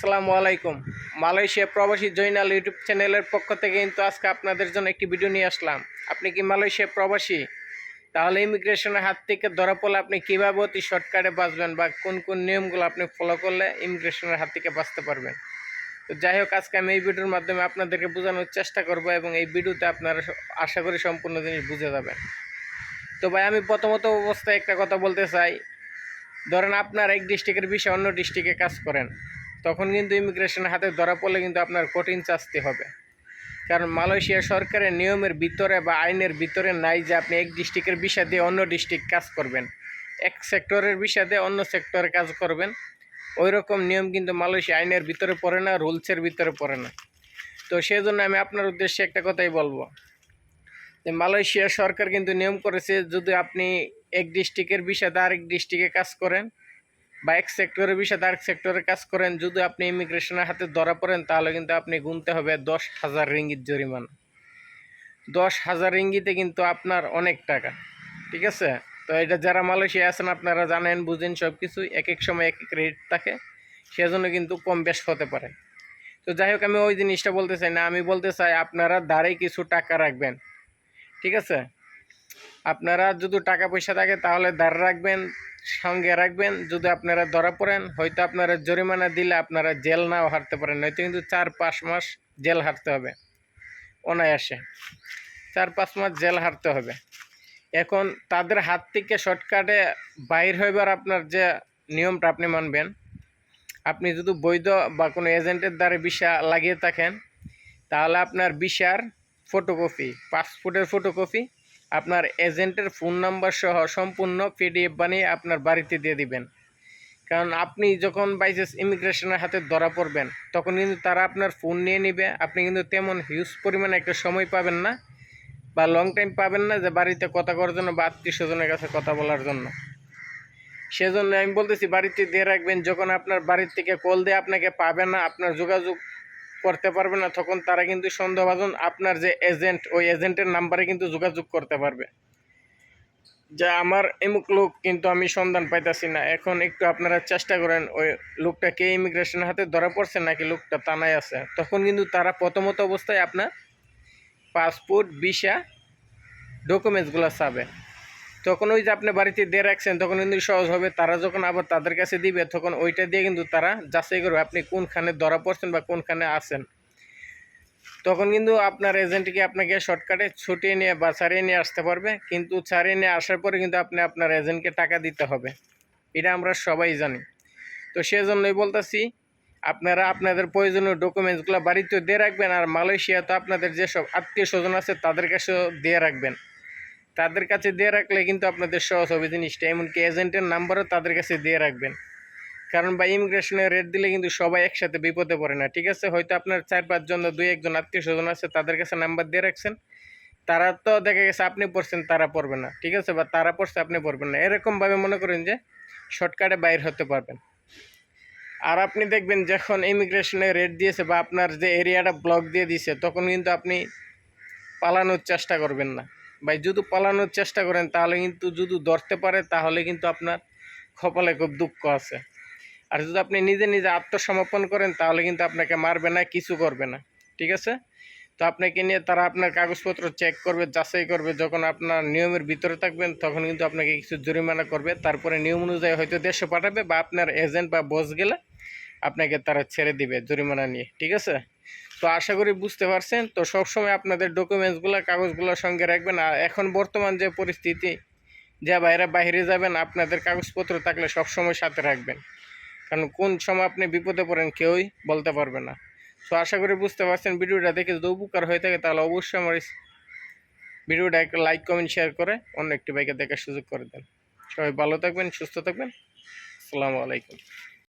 আসসালামু আলাইকুম। মালয়েশিয়া প্রবাসী জৈনাল ইউটিউব চ্যানেলের পক্ষ থেকে কিন্তু আজকে আপনাদের জন্য একটি ভিডিও নিয়ে আসলাম। আপনি কি মালয়েশিয়া প্রবাসী? তাহলে ইমিগ্রেশনের হাত থেকে ধরা পড়লে আপনি কীভাবে অতি শর্টকাটে বাঁচবেন বা কোন কোন নিয়মগুলো আপনি ফলো করলে ইমিগ্রেশনের হাত থেকে বাঁচতে পারবেন? তো যাই হোক, আজকে আমি এই ভিডিওর মাধ্যমে আপনাদেরকে বোঝানোর চেষ্টা করব এবং এই ভিডিওতে আপনারা আশা করি সম্পূর্ণ জিনিস বুঝে যাবেন। তো ভাই, আমি প্রথমত অবস্থায় একটা কথা বলতে চাই। ধরেন আপনার এক ডিস্ট্রিক্টের বিষয়ে অন্য ডিস্ট্রিক্টে কাজ করেন। তখন কিন্তু ইমিগ্রেশনের হাতে ধরা পড়লে কিন্তু আপনার কঠিন শাস্তি হবে। কারণ মালয়েশিয়া সরকারের নিয়মের ভিতরে বা আইনের ভিতরে নাই যে আপনি এক ডিস্ট্রিক্টের বিষয় দিয়ে অন্য ডিস্ট্রিক্ট কাজ করবেন। এক সেক্টরের বিষয় দিয়ে অন্য সেক্টরে কাজ করবেন। ওই রকম নিয়ম কিন্তু মালয়েশিয়া আইনের ভিতরে পড়ে না, রুলসের ভিতরে পড়ে না। তো সেই জন্য আমি আপনার উদ্দেশ্যে একটা কথাই বলব। যে মালয়েশিয়া সরকার কিন্তু নিয়ম করেছে, যদি আপনি এক ডিস্ট্রিক্টের বিষয়ে আরেক ডিস্ট্রিক্টে কাজ করেন বা এক সেক্টরের বিষয়ে আরেক সেক্টরে কাজ করেন, যদি আপনি ইমিগ্রেশনের হাতে ধরা পড়েন, তাহলে কিন্তু আপনি গুনতে হবে দশ হাজার রিঙ্গিত জরিমানা। দশ হাজার রিঙ্গিতে কিন্তু আপনার অনেক টাকা, ঠিক আছে? তো এটা যারা মালয়েশিয়া আছেন, আপনারা জানেন, বুঝেন সব কিছুই এক এক সময় এক এক রেট থাকে, সেজন্য কিন্তু কম বেশ হতে পারে। তো যাই হোক, আমি ওই জিনিসটা বলতে চাই না, আমি বলতে চাই আপনারা দাঁড়ে কিছু টাকা রাখবেন, ঠিক আছে? আপনারা যদি টাকা পয়সা থাকে তাহলে ধার রাখবেন, সঙ্গে রাখবেন। যদি আপনারা ধরা পড়েন, হয়তো আপনারা জরিমানা দিলে আপনারা জেল নাও হারতে পারেন, নয়তো কিন্তু চার পাঁচ মাস জেল হারতে হবে, অনায়াসে। চার পাঁচ মাস জেল হারতে হবে। এখন তাদের হাত থেকে শর্টকাটে বাইর হইবার আপনার যে নিয়মটা আপনি মানবেন, আপনি যদি বৈধ বা কোনো এজেন্টের দ্বারা ভিসা লাগিয়ে থাকেন, তাহলে আপনার ভিসার ফটোকপি পাসপোর্টের ফটোকপি আপনার এজেন্টের ফোন নাম্বার সহ সম্পূর্ণ পিডিএফ বানিয়ে আপনার বাড়িতে দিয়ে দিবেন। কারণ আপনি যখন বাইসেস ইমিগ্রেশনের হাতে ধরা পড়বেন, তখন কিন্তু তারা আপনার ফোন নিয়ে নেবে। আপনি কিন্তু তেমন হিউজ পরিমাণে একটা সময় পাবেন না বা লং টাইম পাবেন না যে বাড়িতে কথা করার জন্য বা আত্মীয় স্বজনের কাছে কথা বলার জন্য। সেজন্য আমি বলতেছি, বাড়িতে দিয়ে রাখবেন। যখন আপনার বাড়ির থেকে কল দিয়ে আপনাকে পাবে না, আপনার যোগাযোগ করতে পারবে না, তখন তারা কিন্তু সন্দেহভাজন আপনার যে এজেন্ট ওই এজেন্টের নাম্বারে কিন্তু যোগাযোগ করতে পারবে। যে আমার এমুক লোক কিন্তু আমি সন্ধান পাইতাছি না। এখন একটু আপনারা চেষ্টা করেন, ওই লোকটা কে ইমিগ্রেশনের হাতে ধরা পড়ছে নাকি লোকটা তানায় আছে? তখন কিন্তু তারা প্রথমত অবস্থায় আপনার পাসপোর্ট ভিসা ডকুমেন্টসগুলো চাবে। তখন ওই যে আপনি বাড়িতে দিয়ে রাখছেন, তখন কিন্তু সহজ হবে। তারা যখন আবার তাদের কাছে দিবে, তখন ওইটা দিয়ে কিন্তু তারা যাচাই করবে আপনি কোনখানে ধরা পড়ছেন বা কোনখানে আছেন। তখন কিন্তু আপনার এজেন্টকে আপনাকে শর্টকাটে ছুটিয়ে নিয়ে বা ছাড়িয়ে নিয়ে আসতে পারবে? কিন্তু ছাড়িয়ে নিয়ে আসার পরে কিন্তু আপনি আপনার এজেন্টকে টাকা দিতে হবে। এটা আমরা সবাই জানি। তো সেজন্যই বলতেছি, আপনারা আপনাদের প্রয়োজনীয় ডকুমেন্টসগুলো বাড়িতে দিয়ে রাখবেন আর মালয়েশিয়া তো আপনাদের যেসব আত্মীয় স্বজন আছে তাদের কাছেও দিয়ে রাখবেন। তাদের কাছে দিয়ে রাখলে কিন্তু আপনাদের সহজ হবে জিনিসটা। এমনকি এজেন্টের নাম্বারও তাদের কাছে দিয়ে রাখবেন। কারণ বা ইমিগ্রেশনের রেট দিলে কিন্তু সবাই একসাথে বিপদে পড়ে না, ঠিক আছে? হয়তো আপনার চার পাঁচজন দুই একজন আত্মীয় স্বজন আছে, তাদের কাছে নাম্বার দিয়ে রাখছেন। তারা তো দেখা গেছে আপনি পড়ছেন, তারা পড়বে না, ঠিক আছে? বা তারা পড়ছে, আপনি পড়বেন না। এরকমভাবে মনে করেন যে শর্টকাটে বাইর হতে পারবেন। আর আপনি দেখবেন যখন ইমিগ্রেশনে রেট দিয়েছে বা আপনার যে এরিয়াটা ব্লক দিয়ে দিয়েছে, তখন কিন্তু আপনি পালানোর চেষ্টা করবেন না। ভাই, যদি পালানোর চেষ্টা করেন, তাহলে কিন্তু যদি ধরতে পারে, তাহলে কিন্তু আপনার কপালে খুব দুঃখ আছে। আর যদি আপনি নিজে নিজে আত্মসমর্পণ করেন, তাহলে কিন্তু আপনাকে মারবে না, কিছু করবে না। ঠিক আছে? তো আপনাকে নিয়ে তারা আপনার কাগজপত্র চেক করবে, যাচাই করবে, যখন আপনার নিয়মের ভিতরে থাকবেন, তখন কিন্তু আপনাকে কিছু জরিমানা করবে। তারপরে নিয়ম অনুযায়ী হয়তো দেশে পাঠাবে বা আপনার এজেন্ট বা বস গেলে আপনাকে তারা ছেড়ে দিবে জরিমানা নিয়ে। ঠিক আছে? তো আশা করি বুঝতে পারছেন। তো সবসময় আপনাদের ডকুমেন্টসগুলো কাগজগুলো সঙ্গে রাখবেন। আর এখন বর্তমান যে পরিস্থিতি, যা বাইরে বাইরে যাবেন, আপনাদের কাগজপত্র থাকলে সবসময় সাথে রাখবেন। কারণ কোন সময় আপনি বিপদে পড়েন কেউই বলতে পারবে না। তো আশা করি বুঝতে পারছেন। ভিডিওটা দেখে যদি উপকার হয়ে থাকে, তাহলে অবশ্যই আমার ভিডিওটা একটা লাইক কমেন্ট শেয়ার করে অন্য একটি বাইকে দেখার সুযোগ করে দেন। সবাই ভালো থাকবেন, সুস্থ থাকবেন। আসসালামু আলাইকুম।